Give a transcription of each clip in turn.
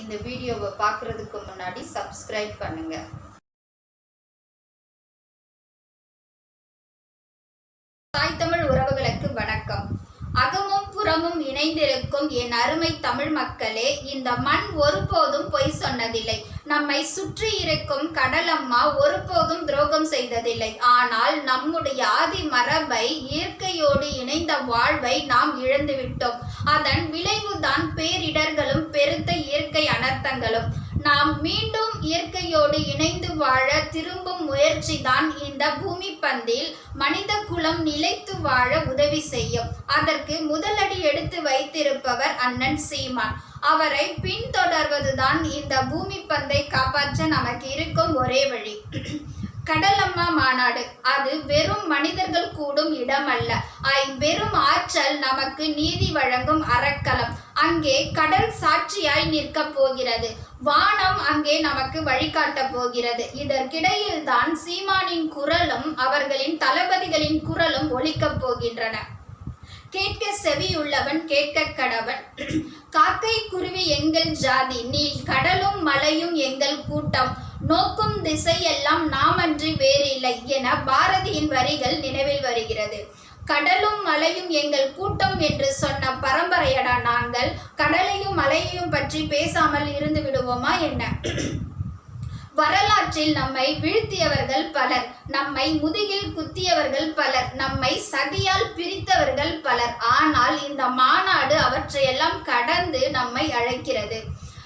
இந்த வீடியோவை பார்க்குறதுக்கு முன்னாடி சப்ஸ்கிரைப் பண்ணுங்க. தாய் தமிழ் உறவுகளுக்கு வணக்கம். அகமும் புறமும் இணைந்திருக்கும் என் அருமை தமிழ் மக்களே இந்த மண் ஒருபோதும் பொய் சொன்னதில்லை. நம்மை சுற்றி இருக்கும் கடலம்மா ஒருபோதும் துரோகம் செய்ததில்லை. ஆனால் நம்முடைய ஆதி மரபை இயற்கையோடு இணைந்த வாழ்வை நாம் இழந்துவிட்டோம். அதன் விளைவுதான் பேரிடர்களும் பெருத்த நாம் மீண்டும் இயற்கையோடு இணைந்து வாழ திரும்பும் முயற்சிதான் இந்த பூமி பந்தில் மனித குலம் நிலைத்து வாழ உதவி செய்யும். அதற்கு முதலடி எடுத்து வைத்திருப்பவர் அண்ணன் சீமான். அவரை பின்தொடர்வதுதான் இந்த பூமி பந்தை காப்பாற்ற நமக்கு இருக்கும் ஒரே வழி. கடலம்மா மாநாடு. அது வெறும் மனிதர்கள் கூடும் இடம் அல்ல வெறும் ஆற்றல் நமக்கு நீதி வழங்கும் அறக்களம் அங்கே கடல் சாட்சியாய் நிற்க போகிறது. வானம் அங்கே நமக்கு வழிகாட்ட போகிறது. இதற்கிடையில் தான் சீமானின் குரலும் அவர்களின் தளபதிகளின் குரலும் ஒலிக்கப் போகின்றன. கேட்க செவியுள்ளவன் கேட்க கடவன். காக்கை குருவி எங்கள் ஜாதி. நீ கடலும் மலையும் எங்கள் கூட்டம். நோக்கும் திசையெல்லாம் நாமன்றி வேறில்லை என பாரதியின் வரிகள் நினைவில் வருகிறது. கடலும் மலையும் எங்கள் கூட்டம் என்று சொன்ன பரம்பரையடா நாங்கள் கடலையும் மலையையும் பற்றி பேசாமல் இருந்து விடுவோமா என்ன? வரலாற்றில் நம்மை வீழ்த்தியவர்கள் பலர் நம்மை முதுகில் குத்தியவர்கள் பலர் நம்மை சதியால் பிரித்தவர்கள் பலர். ஆனால் இந்த மாநாடு அவற்றையெல்லாம் கடந்து நம்மை அழைக்கிறது.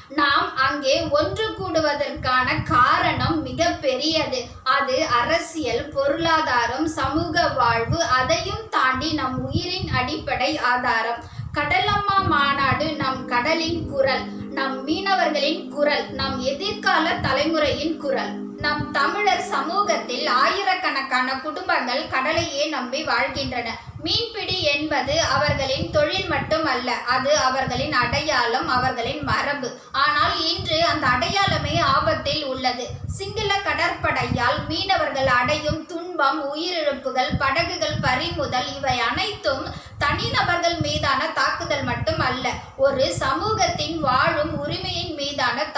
நாம் அங்கே ஒன்று கூடுவதற்கான காரணம் மிக பெரியது. அது அரசியல் பொருளாதாரம் சமூக வாழ்வு அதையும் தாண்டி நம் உயிரின் அடிப்படை ஆதாரம். கடலம்மா மாநாடு நம் கடலின் குரல் நம் மீனவர்களின் குரல் நம் எதிர்கால தலைமுறையின் குரல். நம் தமிழர் சமூகத்தில் ஆயிரக்கணக்கான குடும்பங்கள் கடலையே நம்பி வாழ்கின்றன. மீன்பிடி என்பது அவர்களின் தொழில் மட்டுமல்ல அது அவர்களின் அடையாளம் அவர்களின் மரபு. ஆனால் இன்று அந்த அடையாளமே ஆபத்தில் உள்ளது. சிங்கள கடற்படையால் மீனவர்கள் அடையும் துன்பம் உயிரிழப்புகள் படகுகள் பறிமுதல் இவை அனைத்தும் தனிநபர்கள் மீதான தாக்குதல் மட்டும் அல்ல ஒரு சமூகத்தின் வாழும் உரிமையின் மீது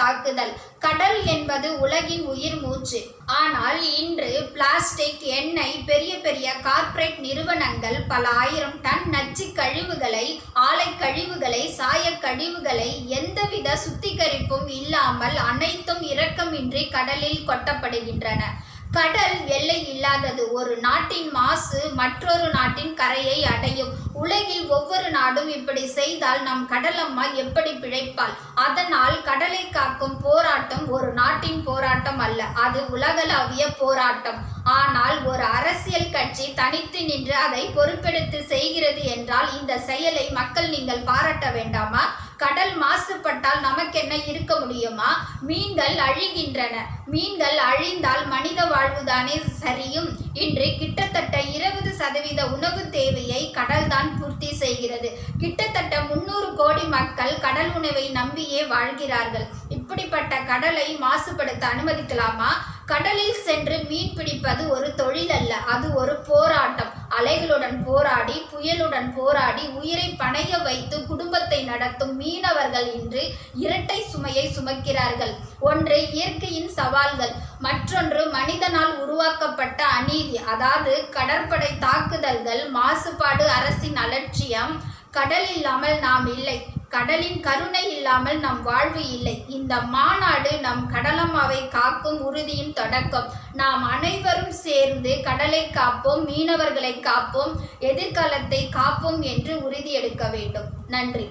தாக்குதல். கடல் என்பது உலகின் உயிர் மூச்சு. ஆனால் இன்று பிளாஸ்டிக் எண்ணெய் பெரிய பெரிய கார்ப்பரேட் நிறுவனங்கள் பல ஆயிரம் டன் நச்சு கழிவுகளை ஆலை கழிவுகளை சாய கழிவுகளை எந்தவித சுத்திகரிப்பும் இல்லாமல் அனைத்தும் இரக்கமின்றி கடலில் கொட்டப்படுகின்றன. கடல் எல்லை இல்லாதது ஒரு நாட்டின் மாசு மற்றொரு நாட்டின் கரையை உலகில் ஒவ்வொரு நாடும் இப்படி செய்தால் நம் கடலம்மா எப்படி பிழைப்பாள்? அதனால் கடலை காக்கும் போராட்டம் ஒரு நாட்டின் போராட்டம் அல்ல அது உலகளாவிய போராட்டம். ஆனால் ஒரு அரசியல் கட்சி தனித்து நின்று அதை பொறுப்பெடுத்து செய்கிறது என்றால் இந்த செயலை மக்கள் நீங்கள் பாராட்ட வேண்டாமா? கடல் மாசுபட்டால் நமக்கென்ன இருக்க முடியுமா? மீன்கள் அழிகின்றன. மீன்கள் அழிந்தால் மனித வாழ்வுதானே சரியும்? இன்று கிட்டத்தட்ட இருபது சதவீத உணவு தேவையை கடல்தான் பூர்த்தி செய்கிறது. கிட்டத்தட்ட முன்னூறு கோடி மக்கள் கடல் உணவை நம்பியே வாழ்கிறார்கள். இப்படிப்பட்ட கடலை மாசுபடுத்த அனுமதிக்கலாமா? கடலில் சென்று மீன் பிடிப்பது ஒரு தொழில் அல்ல அது ஒரு போராட்டம். அலைகளுடன் போராடி புயலுடன் போராடி உயிரை பணைய வைத்து குடும்பத்தை நடத்தும் மீனவர்கள் இன்று இரட்டை சுமையை சுமக்கிறார்கள். ஒன்று இயற்கையின் சவால்கள். மற்றொன்று மனிதனால் உருவாக்கப்பட்ட அநீதி. அதாவது கடற்படை தாக்குதல்கள் மாசுபாடு அரசின் அலட்சியம் கடல் இல்லாமல் நாம் இல்லை. கடலின் கருணை இல்லாமல் நம் வாழ்வு இல்லை. இந்த மாநாடு நம் கடலம்மாவை காக்கும் உறுதியின் தொடக்கம். நாம் அனைவரும் சேர்ந்து கடலை காப்போம் மீனவர்களை காப்போம் எதிர்காலத்தை காப்போம் என்று உறுதி எடுக்க வேண்டும். நன்றி.